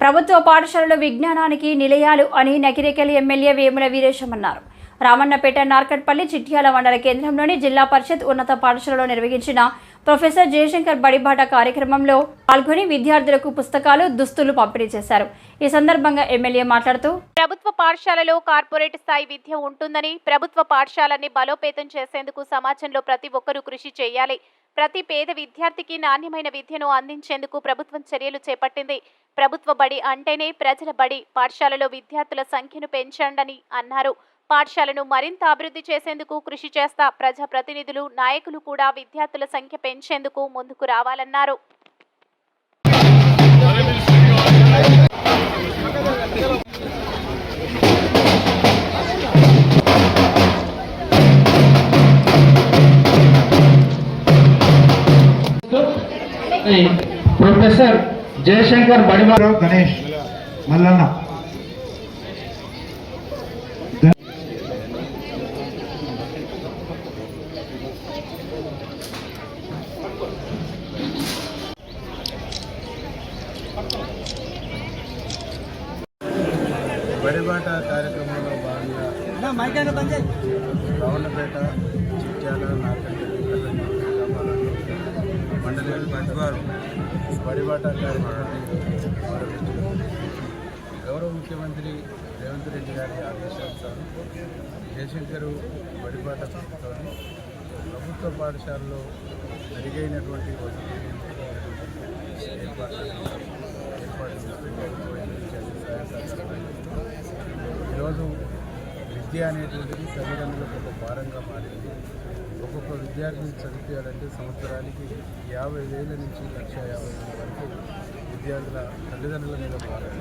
ప్రభుత్వ పాఠశాలలు విజ్ఞానానికి నిలయాలు అని నకిరేకల్ ఎమ్మెల్యే వేముల వీరేశం అన్నారు. రామన్నపేట నార్కట్పల్లి చిట్యాల మండల కేంద్రంలోని జిల్లా పరిషత్ ఉన్నత పాఠశాలలో నిర్వహించిన ప్రొఫెసర్ జయశంకర్ బడిబాట కార్యక్రమంలో పాల్గొని విద్యార్థులకు పుస్తకాలు దుస్తులు పంపిణీ చేశారు. ఈ సందర్భంగా ఎమ్మెల్యే మాట్లాడుతూ ప్రభుత్వ పాఠశాలలో కార్పొరేట్ స్థాయి విద్య ఉంటుందని ప్రభుత్వ పాఠశాలని బలోపేతం చేసేందుకు సమాజంలో ప్రతి ఒక్కరూ కృషి చేయాలి. ప్రతి పేద విద్యార్థికి నాణ్యమైన విద్యను అందించేందుకు ప్రభుత్వం చర్యలు చేపట్టింది. ప్రభుత్వ బడి అంటేనే ప్రజల బడి. పాఠశాలలో విద్యార్థుల సంఖ్యను పెంచండని అన్నారు. పాఠశాలను మరింత అభివృద్ధి చేసేందుకు కృషి చేస్తా ప్రజా ప్రతినిధులు నాయకులు కూడా విద్యార్థుల సంఖ్య పెంచేందుకు ముందుకు రావాలన్నారు. ప్రొఫెసర్ జయశంకర్ బడిమా రావు గణేష్ మల్లన్న బడిబాట కార్యక్రమంలో భాగంగా రావణపేట చిట్యాల నార్కల్ మండలి మంచివారు గౌరవ ముఖ్యమంత్రి రేవంత్ రెడ్డి గారి ఆదేశానుసారం జయశంకర్ బడిబాట ప్రభుత్వం ప్రభుత్వ పాఠశాలలో మెరుగైనటువంటి ఈరోజు విద్య అనేటువంటిది తల్లిదండ్రులకు ఒక భారంగా మారింది. ఒక్కొక్క విద్యార్థిని చదివించాలంటే సంవత్సరానికి యాభై వేల నుంచి లక్ష యాభై వేల వరకు విద్యార్థుల తల్లిదండ్రుల మీద భారం.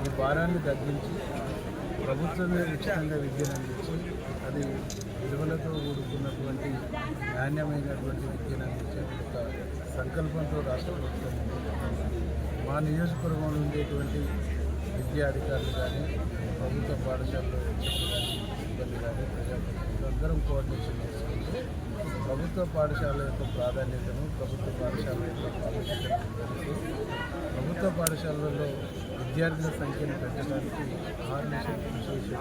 ఈ భారాన్ని తగ్గించి ప్రభుత్వమే ఉచితంగా విద్యను అందించి అది విలువలతో కూడుకున్నటువంటి నాణ్యమైనటువంటి విద్యను అందించే ఒక సంకల్పంతో రాష్ట్ర ప్రభుత్వం మా నియోజకవర్గంలో ఉండేటువంటి విద్యా అధికారులు కానీ ప్రభుత్వ పాఠశాలలో హెచ్ఎంలు కానీ సిబ్బంది కానీ ప్రజాప్రతినిధులు అందరం కోఆర్డినేషన్ చేసుకుంటే ప్రభుత్వ పాఠశాల యొక్క ప్రాధాన్యతను ప్రభుత్వ పాఠశాల యొక్క ప్రాముఖ్యతను ప్రభుత్వ పాఠశాలల్లో విద్యార్థుల సంఖ్యను పెంచడానికి ఆర్మిషన్ కృషి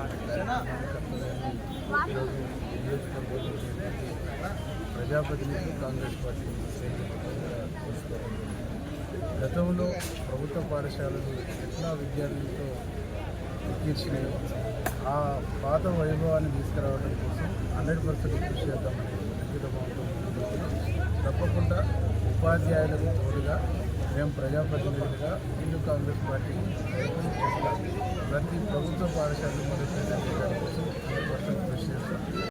ప్రజాప్రతినిధులు కాంగ్రెస్ పార్టీ గతంలో ప్రభుత్వ పాఠశాలలు ఎట్లా విద్యార్థులతో తీర్చినాయో ఆ పాత వైభవాన్ని తీసుకురావడం కోసం హండ్రెడ్ పర్సెంట్ కృషి చేద్దామని తప్పకుండా ఉపాధ్యాయులకు తోడుగా మేము ప్రజాప్రతినిధులుగా హిందూ కాంగ్రెస్ పార్టీ ప్రతి ప్రభుత్వ పాఠశాలలో మరియు ప్రజా కోసం హండ్రెడ్ పర్సెంట్ కృషి చేస్తాం.